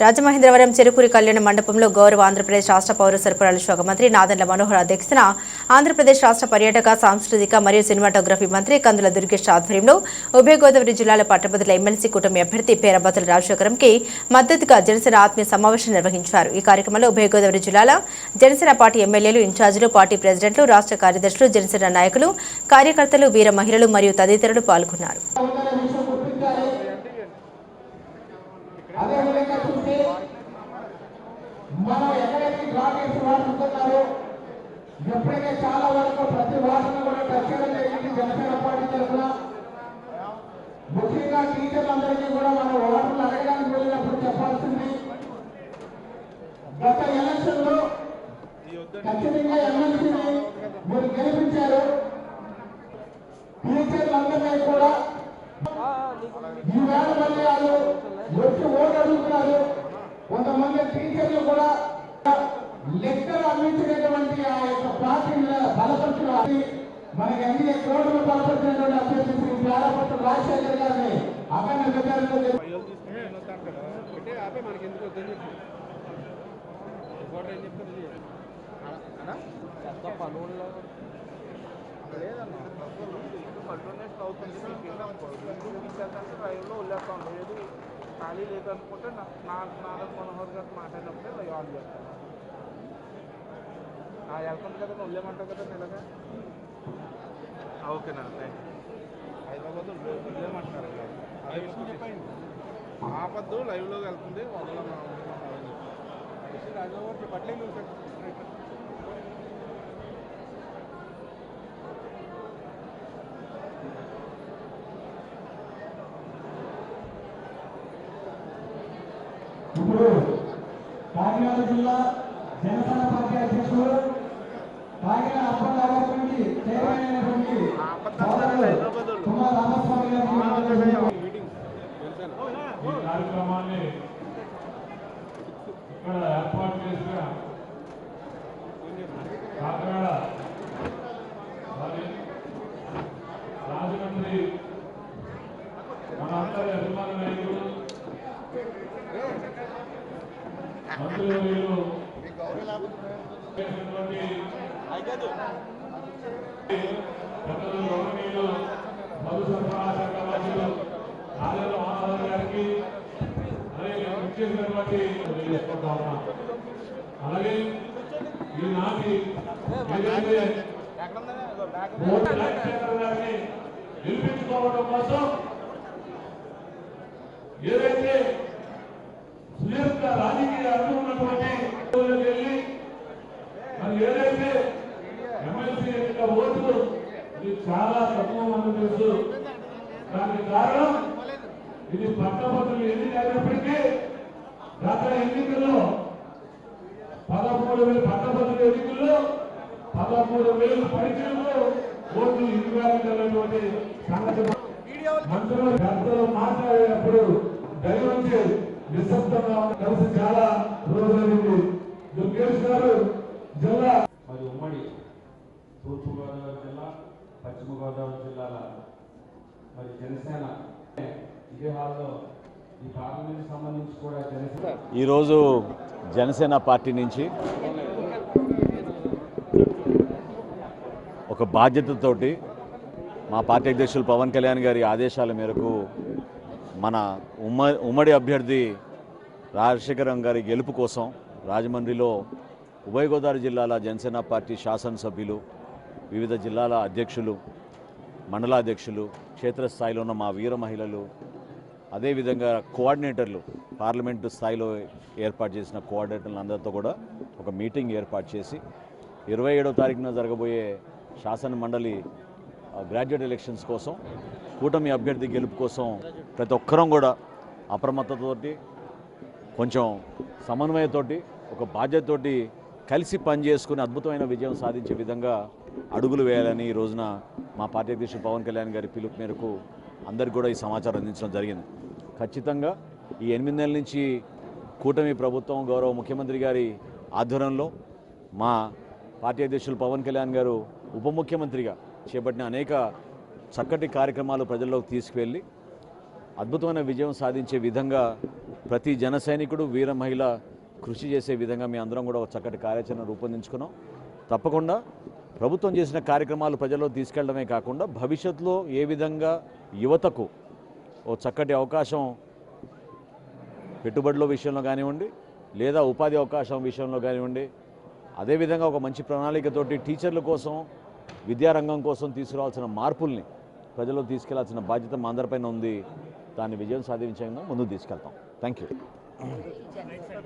రాజమహేంద్రవరం చెరుకూరి కళ్యాణ మండపంలో గౌరవ ఆంధ్రప్రదేశ్ రాష్ట్ర పౌర సరఫరాల శాఖ మంత్రి నాదెండ్ల మనోహర్ అధ్యక్షతన ఆంధ్రప్రదేశ్ రాష్ట్ర పర్యాటక సాంస్కృతిక మరియు సినిమాటోగ్రఫీ మంత్రి కందుల దుర్గేష్ ఆధ్వర్యంలో ఉభయ గోదావరి జిల్లాల పట్టభద్రుల ఎమ్మెల్సీ కూటమి అభ్యర్థి పేరబతుల రాజశేఖరంకి మద్దతుగా జనసేన ఆత్మీయ సమావేశం నిర్వహించారు. ఈ కార్యక్రమంలో ఉభయ గోదావరి జిల్లాల జనసేన పార్టీ ఎమ్మెల్యేలు ఇన్ఛార్జీలు పార్టీ ప్రెసిడెంట్లు రాష్ట్ర కార్యదర్శులు జనసేన నాయకులు కార్యకర్తలు వీర మహిళలు మరియు తదితరులు పాల్గొన్నారు. మనం ఎవరైతే డ్రా గ్రామీణ వార్డు ఉంటున్నారో. ఎప్పుడైతే చాలా వరకు ప్రతి వార్డును కూడా టచ్ చేయడం జరిగింది జనసేన పార్టీ తరఫున. ముఖ్యంగా టీచర్లందరికీ కూడా మనం ఓటర్లు అడగడానికి వెళ్ళినప్పుడు చెప్పాల్సింది గత ఎలక్షన్లో ఖచ్చితంగా ఎమ్మెల్సీని మీరు గెలిపించారు. టీచర్లందరినీ కూడా ఈవేళ మళ్ళీ వాళ్ళు వచ్చి ఓటు అడుగుతున్నారు. కొంతమంది టీచర్లు కూడా లెక్కలు అందించినటువంటి ఆ యొక్క పార్టీని బలపరచడం మనకి అన్ని కోట్లు బలపరిచినటువంటి అభ్యర్థి శ్రీ పేరపట్ల రాజశేఖర్ గారిని అఖండ పనుల్లో లేదన్న అవుతుంది డ్రైవ్లో వదిలేస్తాం లేదు ఖాళీ లేదనుకుంటే నా నాగ మనోహర్ గారు మాట్లాడినప్పుడే ఆన్ చేస్తాను ఆ వెళ్తాను కదా నువ్వు వదిలేమంటావు కదా నెలగా ఓకేనా థ్యాంక్ హైదరాబాద్ వదిలేమంటున్నారు ఆపద్దు లైవ్లోకి వెళ్తుంది వదలమా రాజబాబు పట్లేదు ఇప్పుడు కాకినాడ జిల్లా జనసేన పార్టీ అధ్యక్షుడు కాకినాడ అప్పటి గారికి చైర్మన్ అయినటువంటి సోదరుడు కుమార్ రామస్వామి గారికి మాట్లాడుతున్నారు. మీటింగ్ ఈ కార్యక్రమాన్ని ఇక్కడ ఏర్పాటు చేసిన కాకినాడ మరి రాజమండ్రి మనందరి అభిమాన నాయకులు మంత్రివర్యులు చేసినటువంటి గౌరవనీయులు మధు సరఫరా శాఖ మంత్రులు గారికి అలాగే ముఖ్యమైనటువంటి తెలియజేసుకుంటా ఉన్నా అలాగే ఈనాటి ఏదైతే రాజశేఖర్ గారిని గెలిపించుకోవడం కోసం ఏదైతే సుదీర్ఘ రాజకీయ అనుభవం ఉన్నటువంటి వెళ్ళి మరి ఏదైతే ఎమ్మెల్సీ ఓట్లు ఇది చాలా తక్కువ మంది తెలుసు. దానికి కారణం ఇది పట్టభద్రులు ఎన్నిక అయినప్పటికీ గత ఎన్నికల్లో పదమూడు వేల పట్టభద్రుల ఎన్నికల్లో పదమూడు వేల పరీక్షల్లో ఓట్లు ఇవ్వాలనేటువంటి సంగతి మంత్రులు పెద్దలు మాట్లాడేటప్పుడు దయవంచి నిశ్శబ్దంగా ఉన్న కలిసి చాలా గారు జిల్లా మరి ఉమ్మడి తూర్పుగోదావరి జిల్లా పశ్చిమ గోదావరి జిల్లాల మరి జనసేన ఇదే హాల్లో ఈ పార్లమెంట్ సంబంధించి కూడా జనసేన ఈరోజు జనసేన పార్టీ నుంచి ఒక బాధ్యతతోటి మా పార్టీ అధ్యక్షులు పవన్ కళ్యాణ్ గారి ఆదేశాల మేరకు మన ఉమ్మ ఉమ్మడి అభ్యర్థి రాజశేఖరం గారి గెలుపు కోసం రాజమండ్రిలో ఉభయ గోదావరి జిల్లాల జనసేన పార్టీ శాసనసభ్యులు వివిధ జిల్లాల అధ్యక్షులు మండలాధ్యక్షులు క్షేత్రస్థాయిలో ఉన్న మా వీర మహిళలు అదేవిధంగా కోఆర్డినేటర్లు పార్లమెంటు స్థాయిలో ఏర్పాటు చేసిన కోఆర్డినేటర్లు అందరితో కూడా ఒక మీటింగ్ ఏర్పాటు చేసి ఇరవై ఏడో తారీఖున జరగబోయే శాసన మండలి ఆ, గ్రాడ్యుయేట్ ఎలక్షన్స్ కోసం కూటమి అభ్యర్థి గెలుపు కోసం ప్రతి ఒక్కరం కూడా అప్రమత్తతోటి కొంచెం సమన్వయతోటి ఒక బాధ్యతతోటి కలిసి పనిచేసుకుని అద్భుతమైన విజయం సాధించే విధంగా అడుగులు వేయాలని ఈ రోజున మా పార్టీ అధ్యక్షుడు పవన్ కళ్యాణ్ గారి పిలుపు మేరకు అందరికి కూడా ఈ సమాచారం అందించడం జరిగింది. ఖచ్చితంగా ఈ ఎనిమిది నెలల నుంచి కూటమి ప్రభుత్వం గౌరవ ముఖ్యమంత్రి గారి ఆధ్వర్యంలో మా పార్టీ అధ్యక్షులు పవన్ కళ్యాణ్ గారు ఉప ముఖ్యమంత్రిగా చేపట్టిన అనేక చక్కటి కార్యక్రమాలు ప్రజల్లోకి తీసుకువెళ్ళి అద్భుతమైన విజయం సాధించే విధంగా ప్రతి జన సైనికుడు వీర మహిళ కృషి చేసే విధంగా మీ అందరం కూడా ఒక చక్కటి కార్యాచరణ రూపొందించుకున్నాం. తప్పకుండా ప్రభుత్వం చేసిన కార్యక్రమాలు ప్రజల్లో తీసుకెళ్ళడమే కాకుండా భవిష్యత్తులో ఏ విధంగా యువతకు ఓ చక్కటి అవకాశం పెట్టుబడుల విషయంలో కానివ్వండి లేదా ఉపాధి అవకాశం విషయంలో కానివ్వండి అదేవిధంగా ఒక మంచి ప్రణాళికతోటి టీచర్ల కోసం విద్యారంగం కోసం తీసుకురావాల్సిన మార్పుల్ని ప్రజల్లో తీసుకెళ్ళాల్సిన బాధ్యత మా అందరిపైన ఉంది. దాన్ని విజయం సాధించకుండా ముందుకు తీసుకెళ్తాం. Thank you